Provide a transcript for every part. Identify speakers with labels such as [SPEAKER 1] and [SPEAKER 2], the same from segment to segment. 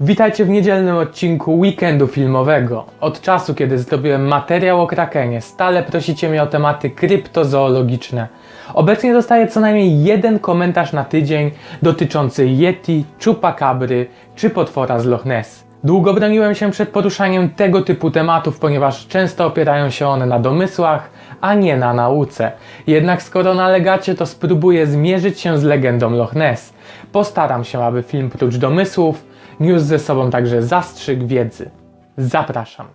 [SPEAKER 1] Witajcie w niedzielnym odcinku weekendu filmowego. Od czasu, kiedy zrobiłem materiał o Krakenie, stale prosicie mnie o tematy kryptozoologiczne. Obecnie dostaję co najmniej jeden komentarz na tydzień dotyczący Yeti, Chupacabry czy potwora z Loch Ness. Długo broniłem się przed poruszaniem tego typu tematów, ponieważ często opierają się one na domysłach, a nie na nauce. Jednak skoro nalegacie, to spróbuję zmierzyć się z legendą Loch Ness. Postaram się, aby film prócz domysłów niósł ze sobą także zastrzyk wiedzy. Zapraszam.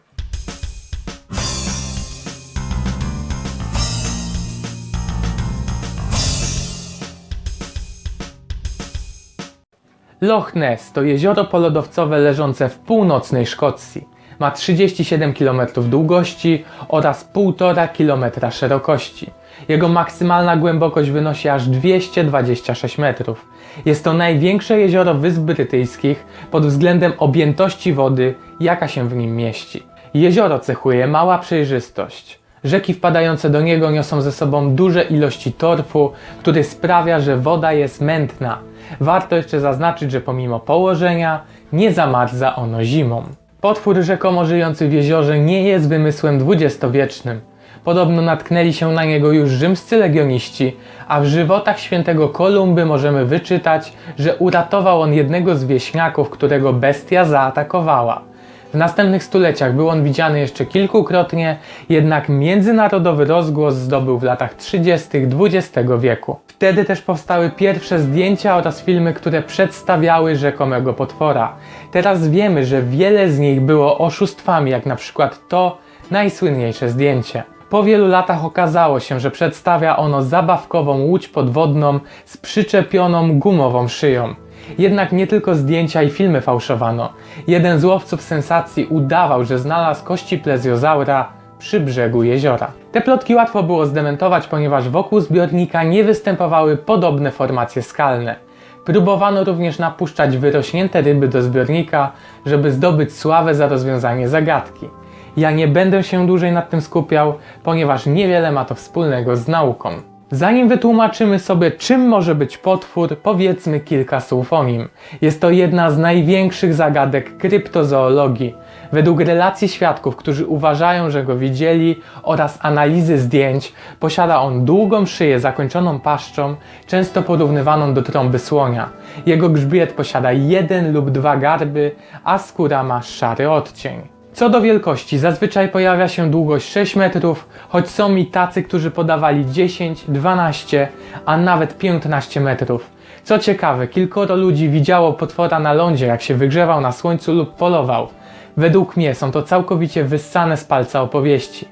[SPEAKER 1] Loch Ness to jezioro polodowcowe leżące w północnej Szkocji. Ma 37 km długości oraz 1,5 km szerokości. Jego maksymalna głębokość wynosi aż 226 metrów. Jest to największe jezioro Wysp Brytyjskich pod względem objętości wody, jaka się w nim mieści. Jezioro cechuje mała przejrzystość. Rzeki wpadające do niego niosą ze sobą duże ilości torfu, który sprawia, że woda jest mętna. Warto jeszcze zaznaczyć, że pomimo położenia nie zamarza ono zimą. Potwór rzekomo żyjący w jeziorze nie jest wymysłem dwudziestowiecznym. Podobno natknęli się na niego już rzymscy legioniści, a w żywotach świętego Kolumby możemy wyczytać, że uratował on jednego z wieśniaków, którego bestia zaatakowała. W następnych stuleciach był on widziany jeszcze kilkukrotnie, jednak międzynarodowy rozgłos zdobył w latach 30. XX wieku. Wtedy też powstały pierwsze zdjęcia oraz filmy, które przedstawiały rzekomego potwora. Teraz wiemy, że wiele z nich było oszustwami, jak na przykład to najsłynniejsze zdjęcie. Po wielu latach okazało się, że przedstawia ono zabawkową łódź podwodną z przyczepioną gumową szyją. Jednak nie tylko zdjęcia i filmy fałszowano. Jeden z łowców sensacji udawał, że znalazł kości plezjozaura przy brzegu jeziora. Te plotki łatwo było zdementować, ponieważ wokół zbiornika nie występowały podobne formacje skalne. Próbowano również napuszczać wyrośnięte ryby do zbiornika, żeby zdobyć sławę za rozwiązanie zagadki. Ja nie będę się dłużej nad tym skupiał, ponieważ niewiele ma to wspólnego z nauką. Zanim wytłumaczymy sobie, czym może być potwór, powiedzmy kilka słów o nim. Jest to jedna z największych zagadek kryptozoologii. Według relacji świadków, którzy uważają, że go widzieli, oraz analizy zdjęć, posiada on długą szyję zakończoną paszczą, często porównywaną do trąby słonia. Jego grzbiet posiada jeden lub dwa garby, a skóra ma szary odcień. Co do wielkości, zazwyczaj pojawia się długość 6 metrów, choć są i tacy, którzy podawali 10, 12, a nawet 15 metrów. Co ciekawe, kilkoro ludzi widziało potwora na lądzie, jak się wygrzewał na słońcu lub polował. Według mnie są to całkowicie wyssane z palca opowieści.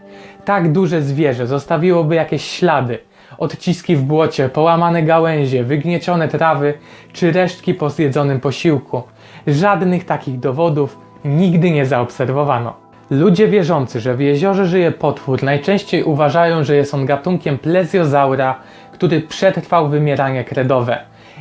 [SPEAKER 1] Tak duże zwierzę zostawiłoby jakieś ślady, odciski w błocie, połamane gałęzie, wygniecione trawy czy resztki po zjedzonym posiłku. Żadnych takich dowodów nigdy nie zaobserwowano. Ludzie wierzący, że w jeziorze żyje potwór, najczęściej uważają, że jest on gatunkiem plezjozaura, który przetrwał wymieranie kredowe.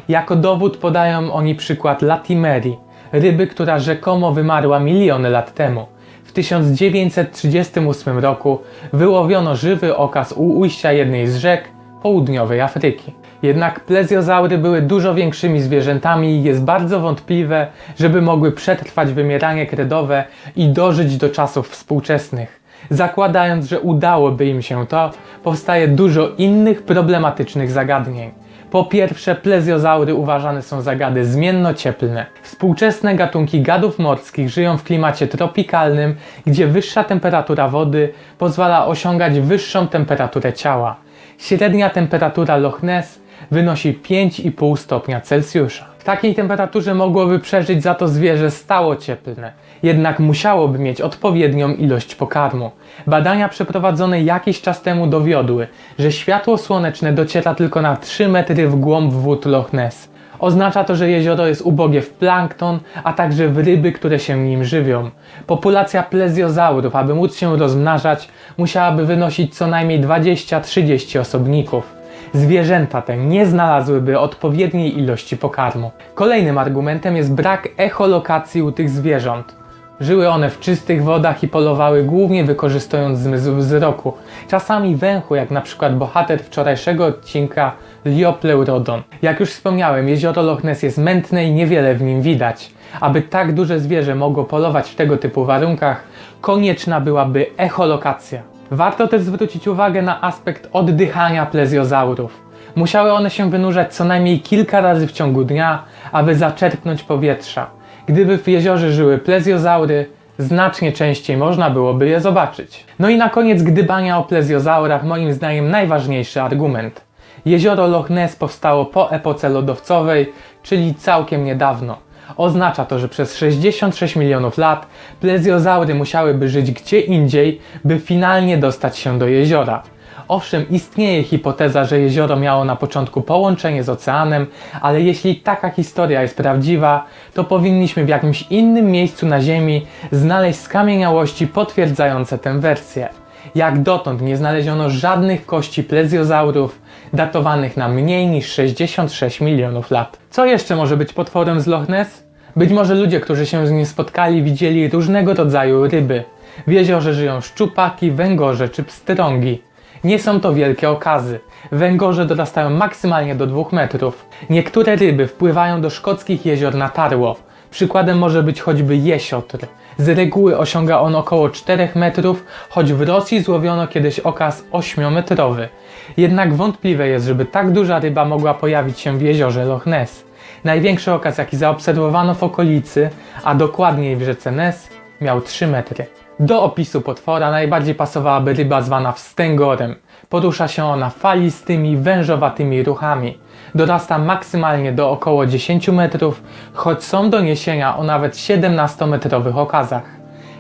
[SPEAKER 1] Jako dowód podają oni przykład Latimerii, ryby, która rzekomo wymarła miliony lat temu. W 1938 roku wyłowiono żywy okaz u ujścia jednej z rzek południowej Afryki. Jednak plezjozaury były dużo większymi zwierzętami i jest bardzo wątpliwe, żeby mogły przetrwać wymieranie kredowe i dożyć do czasów współczesnych. Zakładając, że udałoby im się to, powstaje dużo innych problematycznych zagadnień. Po pierwsze, plezjozaury uważane są za gady zmienno-cieplne. Współczesne gatunki gadów morskich żyją w klimacie tropikalnym, gdzie wyższa temperatura wody pozwala osiągać wyższą temperaturę ciała. Średnia temperatura Loch Ness wynosi 5,5 stopnia Celsjusza. W takiej temperaturze mogłoby przeżyć za to zwierzę stało cieplne, jednak musiałoby mieć odpowiednią ilość pokarmu. Badania przeprowadzone jakiś czas temu dowiodły, że światło słoneczne dociera tylko na 3 metry w głąb wód Loch Ness. Oznacza to, że jezioro jest ubogie w plankton, a także w ryby, które się nim żywią. Populacja plezjozaurów, aby móc się rozmnażać, musiałaby wynosić co najmniej 20-30 osobników. Zwierzęta te nie znalazłyby odpowiedniej ilości pokarmu. Kolejnym argumentem jest brak echolokacji u tych zwierząt. Żyły one w czystych wodach i polowały głównie wykorzystując zmysł wzroku. Czasami węchu, jak na przykład bohater wczorajszego odcinka Liopleurodon. Jak już wspomniałem, jezioro Loch Ness jest mętne i niewiele w nim widać. Aby tak duże zwierzę mogło polować w tego typu warunkach, konieczna byłaby echolokacja. Warto też zwrócić uwagę na aspekt oddychania plezjozaurów. Musiały one się wynurzać co najmniej kilka razy w ciągu dnia, aby zaczerpnąć powietrza. Gdyby w jeziorze żyły plezjozaury, znacznie częściej można byłoby je zobaczyć. No i na koniec gdybania o plezjozaurach moim zdaniem najważniejszy argument. Jezioro Loch Ness powstało po epoce lodowcowej, czyli całkiem niedawno. Oznacza to, że przez 66 milionów lat plezjozaury musiałyby żyć gdzie indziej, by finalnie dostać się do jeziora. Owszem, istnieje hipoteza, że jezioro miało na początku połączenie z oceanem, ale jeśli taka historia jest prawdziwa, to powinniśmy w jakimś innym miejscu na Ziemi znaleźć skamieniałości potwierdzające tę wersję. Jak dotąd nie znaleziono żadnych kości plezjozaurów datowanych na mniej niż 66 milionów lat. Co jeszcze może być potworem z Loch Ness? Być może ludzie, którzy się z nim spotkali, widzieli różnego rodzaju ryby. W jeziorze żyją szczupaki, węgorze czy pstrągi. Nie są to wielkie okazy. Węgorze dorastają maksymalnie do 2 metrów. Niektóre ryby wpływają do szkockich jezior na tarło. Przykładem może być choćby jesiotr. Z reguły osiąga on około 4 metrów, choć w Rosji złowiono kiedyś okaz 8-metrowy. Jednak wątpliwe jest, żeby tak duża ryba mogła pojawić się w jeziorze Loch Ness. Największy okaz, jaki zaobserwowano w okolicy, a dokładniej w rzece Ness, miał 3 metry. Do opisu potwora najbardziej pasowałaby ryba zwana wstęgorem. Porusza się ona falistymi, wężowatymi ruchami. Dorasta maksymalnie do około 10 metrów, choć są doniesienia o nawet 17-metrowych okazach.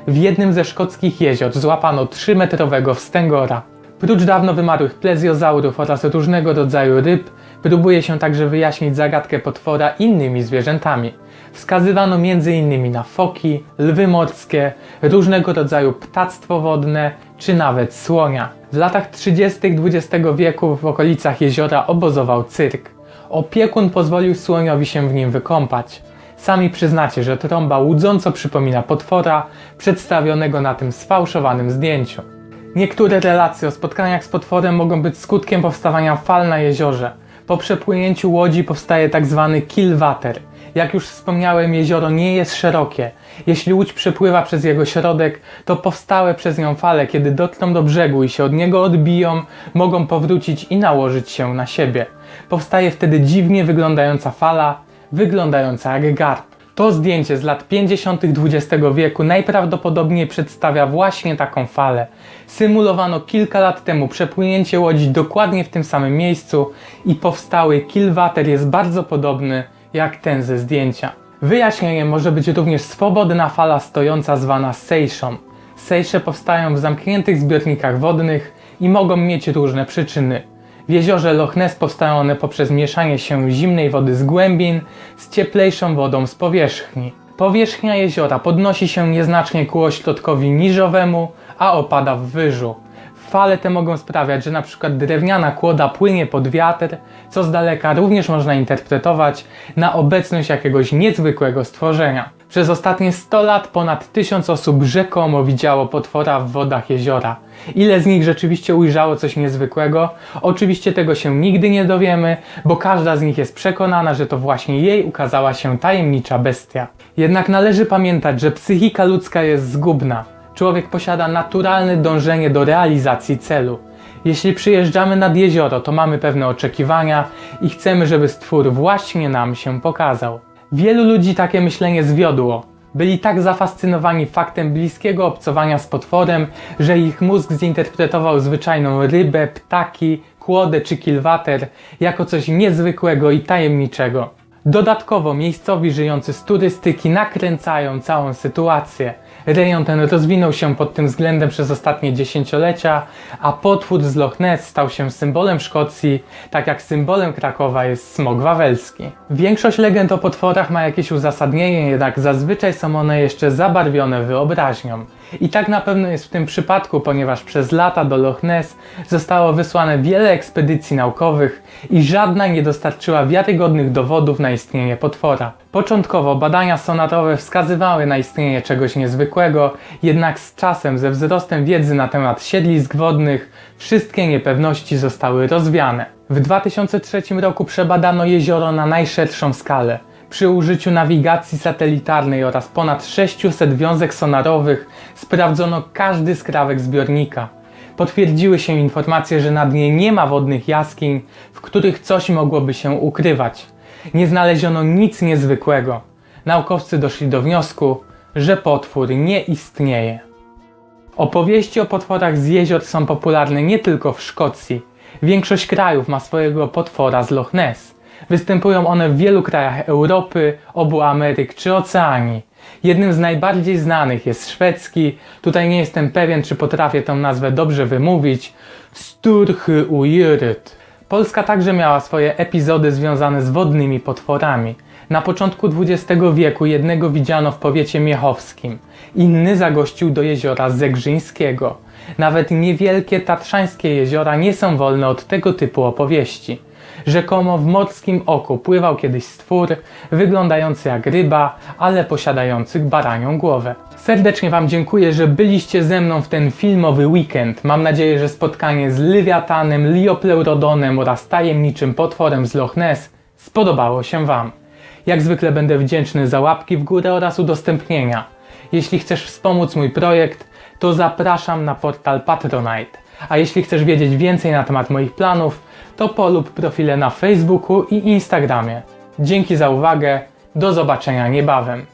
[SPEAKER 1] W jednym ze szkockich jezior złapano 3-metrowego wstęgora. Prócz dawno wymarłych plezjozaurów oraz różnego rodzaju ryb, próbuje się także wyjaśnić zagadkę potwora innymi zwierzętami. Wskazywano m.in. na foki, lwy morskie, różnego rodzaju ptactwo wodne, czy nawet słonia. W latach 30. XX wieku w okolicach jeziora obozował cyrk. Opiekun pozwolił słoniowi się w nim wykąpać. Sami przyznacie, że trąba łudząco przypomina potwora przedstawionego na tym sfałszowanym zdjęciu. Niektóre relacje o spotkaniach z potworem mogą być skutkiem powstawania fal na jeziorze. Po przepłynięciu łodzi powstaje tak zwany killwater. Jak już wspomniałem, jezioro nie jest szerokie. Jeśli łódź przepływa przez jego środek, to powstałe przez nią fale, kiedy dotkną do brzegu i się od niego odbiją, mogą powrócić i nałożyć się na siebie. Powstaje wtedy dziwnie wyglądająca fala, wyglądająca jak garb. To zdjęcie z lat 50. XX wieku najprawdopodobniej przedstawia właśnie taką falę. Symulowano kilka lat temu przepłynięcie łodzi dokładnie w tym samym miejscu i powstały kilwater jest bardzo podobny jak ten ze zdjęcia. Wyjaśnieniem może być również swobodna fala stojąca zwana sejszą. Sejsze powstają w zamkniętych zbiornikach wodnych i mogą mieć różne przyczyny. W jeziorze Loch Ness powstają one poprzez mieszanie się zimnej wody z głębin z cieplejszą wodą z powierzchni. Powierzchnia jeziora podnosi się nieznacznie ku ośrodkowi niżowemu, a opada w wyżu. Fale te mogą sprawiać, że przykład drewniana kłoda płynie pod wiatr, co z daleka również można interpretować na obecność jakiegoś niezwykłego stworzenia. Przez ostatnie 100 lat ponad 1000 osób rzekomo widziało potwora w wodach jeziora. Ile z nich rzeczywiście ujrzało coś niezwykłego? Oczywiście tego się nigdy nie dowiemy, bo każda z nich jest przekonana, że to właśnie jej ukazała się tajemnicza bestia. Jednak należy pamiętać, że psychika ludzka jest zgubna. Człowiek posiada naturalne dążenie do realizacji celu. Jeśli przyjeżdżamy nad jezioro, to mamy pewne oczekiwania i chcemy, żeby stwór właśnie nam się pokazał. Wielu ludzi takie myślenie zwiodło. Byli tak zafascynowani faktem bliskiego obcowania z potworem, że ich mózg zinterpretował zwyczajną rybę, ptaki, kłodę czy kilwater jako coś niezwykłego i tajemniczego. Dodatkowo miejscowi żyjący z turystyki nakręcają całą sytuację. Rejon ten rozwinął się pod tym względem przez ostatnie dziesięciolecia, a potwór z Loch Ness stał się symbolem Szkocji, tak jak symbolem Krakowa jest smog wawelski. Większość legend o potworach ma jakieś uzasadnienie, jednak zazwyczaj są one jeszcze zabarwione wyobraźnią. I tak na pewno jest w tym przypadku, ponieważ przez lata do Loch Ness zostało wysłane wiele ekspedycji naukowych i żadna nie dostarczyła wiarygodnych dowodów na istnienie potwora. Początkowo badania sonatowe wskazywały na istnienie czegoś niezwykłego, jednak z czasem, ze wzrostem wiedzy na temat siedlisk wodnych, wszystkie niepewności zostały rozwiane. W 2003 roku przebadano jezioro na najszerszą skalę. Przy użyciu nawigacji satelitarnej oraz ponad 600 wiązek sonarowych sprawdzono każdy skrawek zbiornika. Potwierdziły się informacje, że na dnie nie ma wodnych jaskiń, w których coś mogłoby się ukrywać. Nie znaleziono nic niezwykłego. Naukowcy doszli do wniosku, że potwór nie istnieje. Opowieści o potworach z jezior są popularne nie tylko w Szkocji. Większość krajów ma swojego potwora z Loch Ness. Występują one w wielu krajach Europy, obu Ameryk czy Oceanii. Jednym z najbardziej znanych jest szwedzki, tutaj nie jestem pewien czy potrafię tę nazwę dobrze wymówić, Sturhyujryt. Polska także miała swoje epizody związane z wodnymi potworami. Na początku XX wieku jednego widziano w powiecie miechowskim, inny zagościł do jeziora Zegrzyńskiego. Nawet niewielkie tatrzańskie jeziora nie są wolne od tego typu opowieści. Rzekomo w morskim oku pływał kiedyś stwór, wyglądający jak ryba, ale posiadający baranią głowę. Serdecznie Wam dziękuję, że byliście ze mną w ten filmowy weekend. Mam nadzieję, że spotkanie z Liwiatanem, Liopleurodonem oraz tajemniczym potworem z Loch Ness spodobało się Wam. Jak zwykle będę wdzięczny za łapki w górę oraz udostępnienia. Jeśli chcesz wspomóc mój projekt, to zapraszam na portal Patronite. A jeśli chcesz wiedzieć więcej na temat moich planów, to polub profile na Facebooku i Instagramie. Dzięki za uwagę, do zobaczenia niebawem.